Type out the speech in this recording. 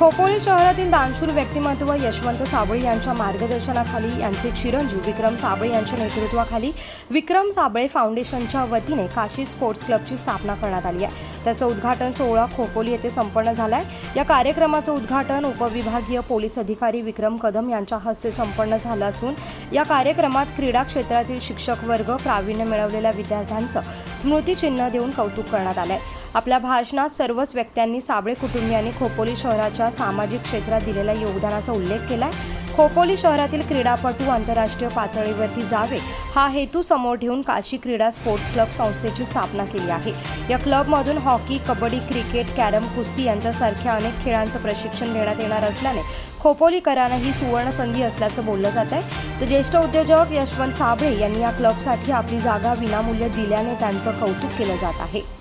खोपोली शहरातील दानशूर व्यक्तिमत्व यशवंत साबळे यांच्या मार्गदर्शनाखाली यांचे चिरंजीव विक्रम साबळे यांच्या नेतृत्वाखाली विक्रम साबळे फाउंडेशनच्या वतीने काशी स्पोर्ट्स क्लबची स्थापना करण्यात आली आहे. त्याचं उद्घाटन सोहळा खोपोली येथे संपन्न झाला आहे या कार्यक्रमाचं उद्घाटन उपविभागीय पोलीस अधिकारी विक्रम कदम यांच्या हस्ते संपन्न झालं असून या कार्यक्रमात क्रीडा क्षेत्रातील शिक्षक वर्ग प्रावीण्य मिळवलेल्या विद्यार्थ्यांचं स्मृतिचिन्ह देऊन कौतुक करण्यात आलं आहे आपल्या भाषणात सर्वच व्यक्त्यांनी साबळे कुटुंबियांनी खोपोली शहराच्या सामाजिक क्षेत्रात दिलेल्या योगदानाचा उल्लेख केला आहे खोपोली शहरातील क्रीडापटू आंतरराष्ट्रीय पातळीवरती जावे हा हेतू समोर ठेवून काशी क्रीडा स्पोर्ट्स क्लब संस्थेची स्थापना केली आहे. या क्लबमधून हॉकी कबड्डी क्रिकेट कॅरम कुस्ती यांच्यासारख्या अनेक खेळांचं प्रशिक्षण देण्यात येणार असल्याने खोपोलीकरांना ही सुवर्ण संधी असल्याचं बोललं जात आहे. तर ज्येष्ठ उद्योजक यशवंत साबळे यांनी या क्लबसाठी आपली जागा विनामूल्य दिल्याने त्यांचं कौतुक केलं जात आहे.